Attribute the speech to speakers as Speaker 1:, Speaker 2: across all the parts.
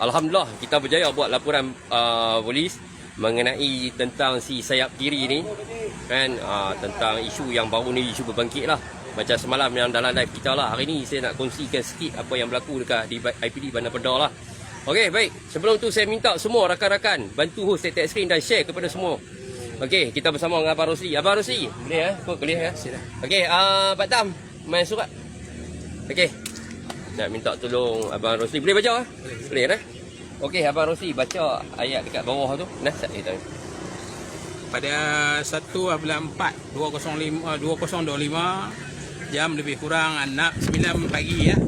Speaker 1: Alhamdulillah kita berjaya buat laporan uh, polis mengenai tentang si sayap kiri ni. Kan? Uh, tentang isu yang baru ni isu berbangkit lah. Macam semalam yang dalam live kita lah. Hari ni saya nak kongsikan sikit apa yang berlaku dekat di IPD Bandar Pedah lah. Okey baik. Sebelum tu saya minta semua rakan-rakan bantu host tag screen dan share kepada semua. Okey kita bersama dengan Abang Rosli. Abang Rosli boleh ya? Kau boleh ya. Okey uh, Pak Tam main surat. Okey nak minta tolong Abang Rosli boleh baca ah?
Speaker 2: Boleh.
Speaker 1: Eh? Okey, Abang Rosli baca ayat dekat bawah tu. Nah, tahu.
Speaker 2: Pada 1 bulan 4 2005 uh, 2025 jam lebih kurang 6 9 pagi ya.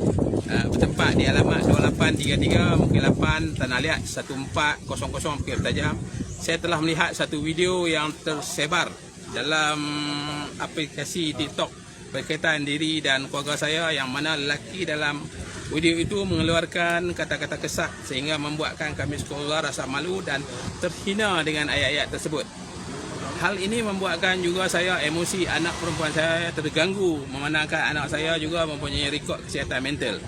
Speaker 2: Uh, bertempat di alamat 2833 Mungkin 8 Tanah Liat 1400 Bukit Tajam Saya telah melihat satu video yang tersebar dalam aplikasi TikTok berkaitan diri dan keluarga saya yang mana lelaki dalam video itu mengeluarkan kata-kata kesat sehingga membuatkan kami sekeluarga rasa malu dan terhina dengan ayat-ayat tersebut. Hal ini membuatkan juga saya emosi anak perempuan saya terganggu memandangkan anak saya juga mempunyai rekod kesihatan mental.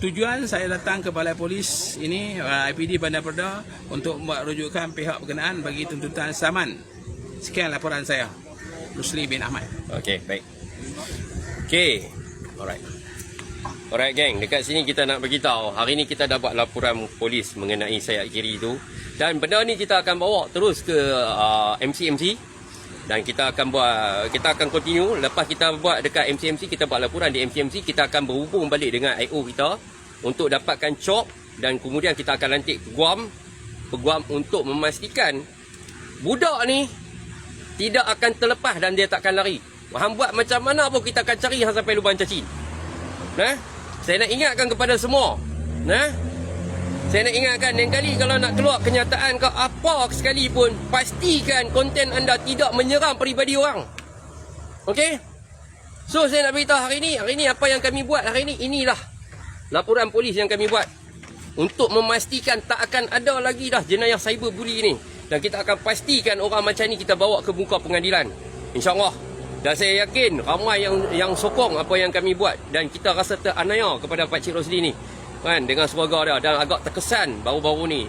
Speaker 2: Tujuan saya datang ke Balai Polis ini uh, IPD Bandar Perda untuk membuat rujukan pihak berkenaan bagi tuntutan saman. Sekian laporan saya. Rusli bin Ahmad.
Speaker 1: Okey, baik. Okey. Alright. Alright geng, dekat sini kita nak beritahu hari ni kita dah buat laporan polis mengenai sayap kiri tu dan benda ni kita akan bawa terus ke uh, MCMC dan kita akan buat kita akan continue lepas kita buat dekat MCMC kita buat laporan di MCMC kita akan berhubung balik dengan IO kita untuk dapatkan cop dan kemudian kita akan lantik ke Guam ke Guam untuk memastikan budak ni tidak akan terlepas dan dia takkan lari. Hang buat macam mana pun kita akan cari hang sampai lubang cacing. Nah, saya nak ingatkan kepada semua. Nah, saya nak ingatkan lain kali kalau nak keluar kenyataan ke apa sekalipun, pastikan konten anda tidak menyerang peribadi orang. Okey? So saya nak beritahu hari ini, hari ini apa yang kami buat hari ini inilah laporan polis yang kami buat untuk memastikan tak akan ada lagi dah jenayah cyberbully ni dan kita akan pastikan orang macam ni kita bawa ke muka pengadilan. InsyaAllah. Dan saya yakin ramai yang yang sokong apa yang kami buat dan kita rasa teranaya kepada Pak Cik Rosli ni. Kan dengan keluarga dia dan agak terkesan baru-baru ni.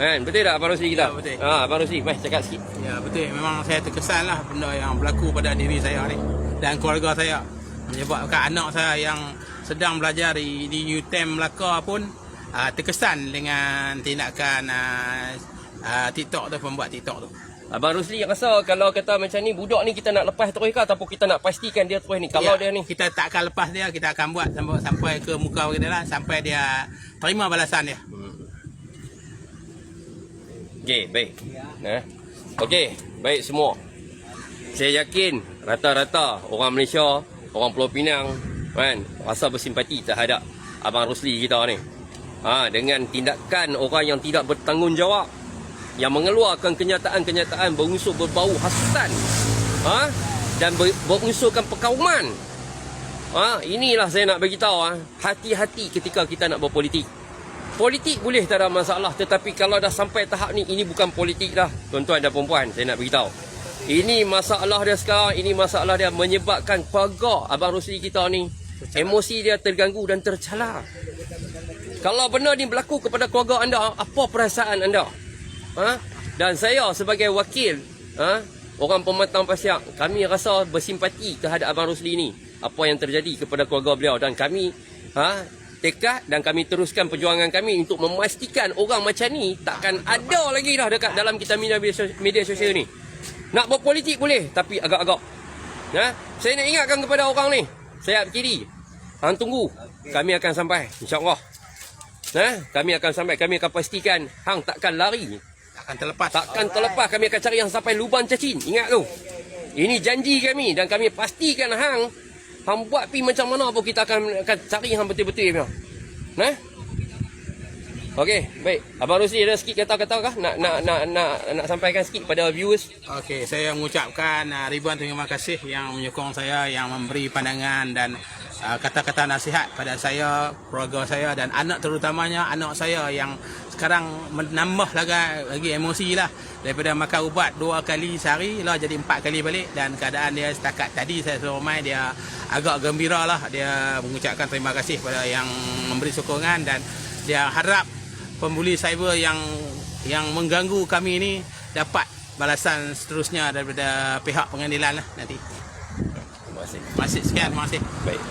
Speaker 1: Kan betul tak Abang Rosli kita?
Speaker 2: Ya, betul.
Speaker 1: Ha Abang Rosli, mai cakap sikit.
Speaker 2: Ya betul memang saya terkesan lah benda yang berlaku pada diri saya ni dan keluarga saya menyebabkan anak saya yang sedang belajar di, di UTM Melaka pun uh, terkesan dengan tindakan uh, uh, TikTok tu pembuat TikTok tu.
Speaker 1: Abang Rosli rasa kalau kata macam ni budak ni kita nak lepas terus ke ataupun kita nak pastikan dia terus ni kalau
Speaker 2: Ya,
Speaker 1: dia ni
Speaker 2: kita tak akan lepas dia kita akan buat sampai, sampai ke muka pengadilan sampai dia terima balasan dia.
Speaker 1: Okey, baik. Nah. Okey, baik semua. Saya yakin rata-rata orang Malaysia, orang Pulau Pinang kan rasa bersimpati terhadap Abang Rosli kita ni. Ha, dengan tindakan orang yang tidak bertanggungjawab yang mengeluarkan kenyataan-kenyataan berunsur berbau hasutan. Ha? Dan ber, berunsurkan perkauman. Ha, inilah saya nak bagi tahu ha. Hati-hati ketika kita nak berpolitik. Politik boleh tak ada masalah tetapi kalau dah sampai tahap ni ini bukan politik dah tuan-tuan dan puan saya nak beritahu. Ini masalah dia sekarang ini masalah dia menyebabkan pagak abang Rosli kita ni emosi dia terganggu dan tercela. Kalau benda ni berlaku kepada keluarga anda apa perasaan anda? Ha? Dan saya sebagai wakil ha? orang pematang pasiak kami rasa bersimpati terhadap abang Rosli ni apa yang terjadi kepada keluarga beliau dan kami ha tekad dan kami teruskan perjuangan kami untuk memastikan orang macam ni takkan ada lagi dah dekat dalam kita media media sosial ni. Nak berpolitik boleh tapi agak-agak. Ya, saya nak ingatkan kepada orang ni. Saya kiri. Hang tunggu. Kami akan sampai insya-Allah. Nah, kami akan sampai kami akan pastikan hang takkan lari.
Speaker 2: Akan terlepas.
Speaker 1: Takkan terlepas kami akan cari yang sampai lubang cacing. Ingat tu. Ini janji kami dan kami pastikan hang hang buat pi macam mana pun kita akan akan cari hang betul-betul punya. Nah. Okey, baik. Abang Rosli ada sikit kata-kata kah nak nak nak nak nak sampaikan sikit pada viewers?
Speaker 2: Okey, saya mengucapkan uh, ribuan terima kasih yang menyokong saya, yang memberi pandangan dan kata-kata nasihat pada saya, keluarga saya dan anak terutamanya anak saya yang sekarang menambah lagi, lagi emosi lah daripada makan ubat dua kali sehari lah jadi empat kali balik dan keadaan dia setakat tadi saya suruh main dia agak gembira lah dia mengucapkan terima kasih pada yang memberi sokongan dan dia harap pembuli cyber yang yang mengganggu kami ni dapat balasan seterusnya daripada pihak pengadilan lah nanti.
Speaker 1: Terima kasih.
Speaker 2: Masih sekian, terima kasih.
Speaker 1: Baik.